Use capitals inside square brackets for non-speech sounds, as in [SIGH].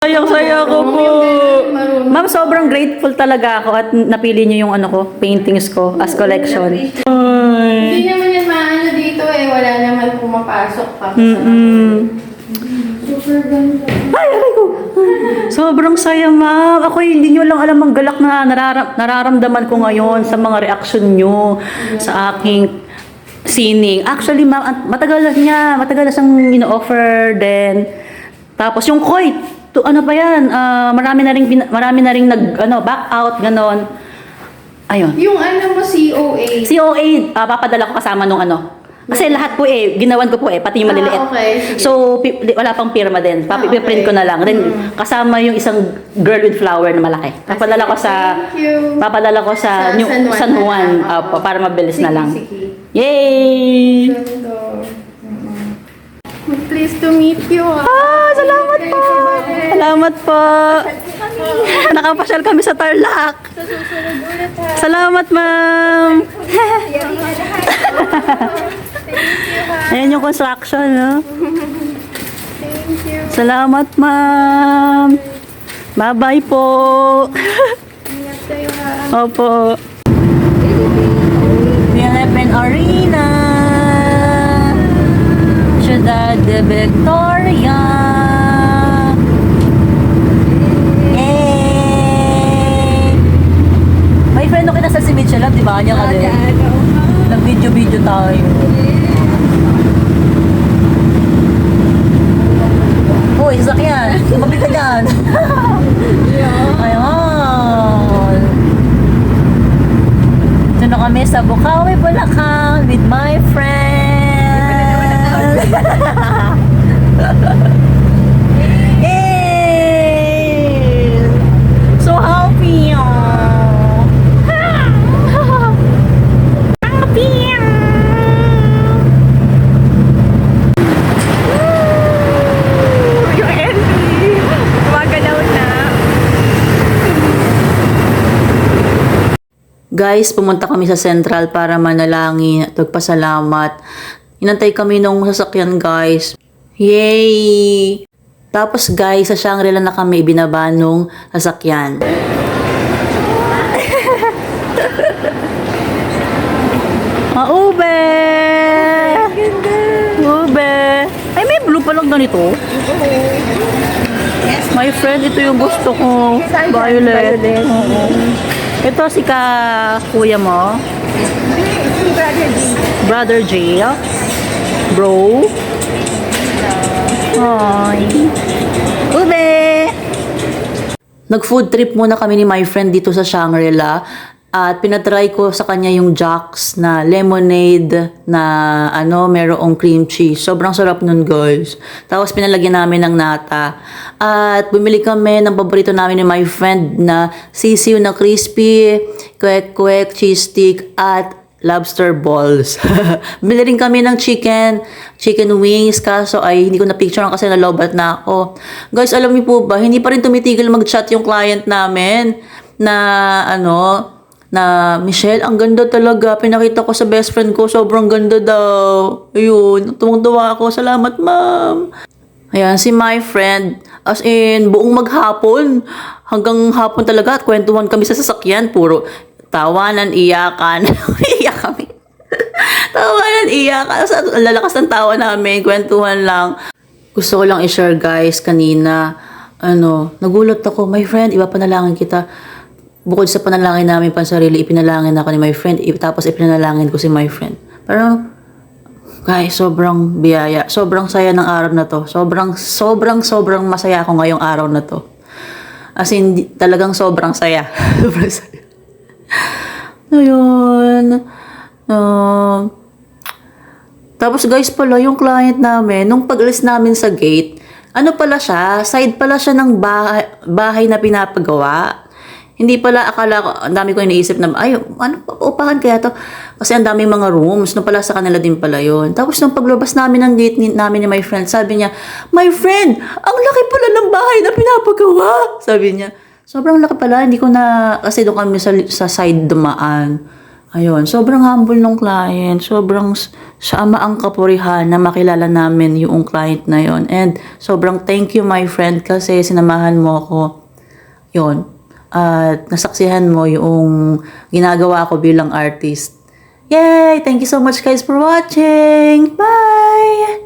Sayang-saya ko po. Ma'am, sobrang grateful talaga ako at napili niyo yung ano ko, paintings ko as collection. Hindi naman yan maano dito eh. Wala naman pumapasok pa. Mm. Super ganda. Ay, aray ko. Sobrang saya, ma'am. Ako hindi nyo lang alam ang galak na nararam- nararamdaman ko ngayon sa mga reaction nyo sa aking sining. Actually, ma'am, at- matagal na niya, matagal na siyang ino-offer din. Tapos yung koi, to, ano pa yan, ah, marami na rin, bin- marami na rin nag, ano, back out, ganon. Ayun. Yung ano mo, COA. COA, ah, papadala ko kasama nung ano. Kasi lahat po eh, ginawan ko po eh, pati yung maliliit. Ah, okay. Sige. So, wala pang pirma din. Ah, Papiprint okay. ko na lang. Then, kasama yung isang girl with flower na malaki. Papadala ko sa... Papadala ko sa, Sa New, San Juan San Juan. Opo, para mabilis Sige, na lang. sige. Yay! Ganda. Mm. Pleased to meet you. Ah! Salamat po! Nakapasyal kami sa Tarlac. Sa susunod ulit ha. Salamat, ma'am! Ayan yung construction, no? Thank you. Salamat, ma'am. Bye-bye po. Ingat kayo ha. Opo. Philippine Arena. Ciudad de Victoria. Yay! May friend ko kinasal si Mitchell, di ba? Kanya ka din. Nag-video-video tayo. Uy, sasakyan. Tumabi ka dyan. [LAUGHS] Ayun. Ito na kami sa Bukawi, Bulacan with my friend. [LAUGHS] Yay! So happy. oh. Happy. Yung Henry. Gumagalaw na. Guys, pumunta kami sa Central para manalangin at magpasalamat. Inantay kami nung sasakyan, guys. Yay! Tapos guys, sa Shangri-La na kami ibinaba nung sasakyan. [LAUGHS] Ah, ube! Ay, may blue palang ganito. My friend, ito yung gusto ko. Violet. Oo. Ito si ka kuya mo. Brother J. Bro. Hi. Ube! Nag-food trip muna kami ni my friend dito sa Shangri-La. At pinatry ko sa kanya yung Jack's na lemonade na ano, merong cream cheese. Sobrang sarap nun, guys. Tapos pinalagyan namin ng nata. At bumili kami ng paborito namin ni my friend na sisiw na crispy, kwek-kwek, cheese stick, at lobster balls. [LAUGHS] Bili rin kami ng chicken, chicken wings, kaso ay hindi ko na-picture kasi nalobat na ako. Guys, alam niyo po ba, hindi pa rin tumitigil mag-chat yung client namin na ano, na Michelle, ang ganda talaga. Pinakita ko sa best friend ko, sobrang ganda daw. Ayun, tumang-tuwa ako. Salamat, ma'am. Ayan, si my friend, as in, buong maghapon, hanggang hapon talaga, at kwentuhan kami sa sasakyan, puro tawanan, iyakan. [LAUGHS] Iyak kami. [LAUGHS] tawanan, iyakan. Sa lalakas ng tawa namin, kwentuhan lang. Gusto ko lang i-share guys kanina, ano, nagulat ako, my friend, iba panalangin kita. Bukod sa panalangin namin pansarili, ipinalangin ako ni my friend, tapos ipinalangin ko si my friend. Parang, Guys, sobrang biyaya. Sobrang saya ng araw na to. Sobrang, sobrang, sobrang masaya ako ngayong araw na to. As in, talagang sobrang saya. [LAUGHS] sobrang saya. Ayun. Um, tapos guys pala, yung client namin, nung pag-alis namin sa gate, ano pala siya, side pala siya ng bahay, bahay na pinapagawa. Hindi pala, akala ko, ang dami ko iniisip na, ay, ano, upahan kaya to? Kasi ang daming mga rooms, no pala sa kanila din pala yon. Tapos nung paglabas namin ng gate ni, namin ni my friend, sabi niya, My friend, ang laki pala ng bahay na pinapagawa. Sabi niya, sobrang laki pala, hindi ko na, kasi doon kami sa, sa side dumaan. Ayun, sobrang humble nung client. Sobrang s- sa ama ang kapurihan na makilala namin yung client na yon. And sobrang thank you my friend kasi sinamahan mo ako. Yun. At nasaksihan mo yung ginagawa ko bilang artist. Yay! Thank you so much guys for watching! Bye!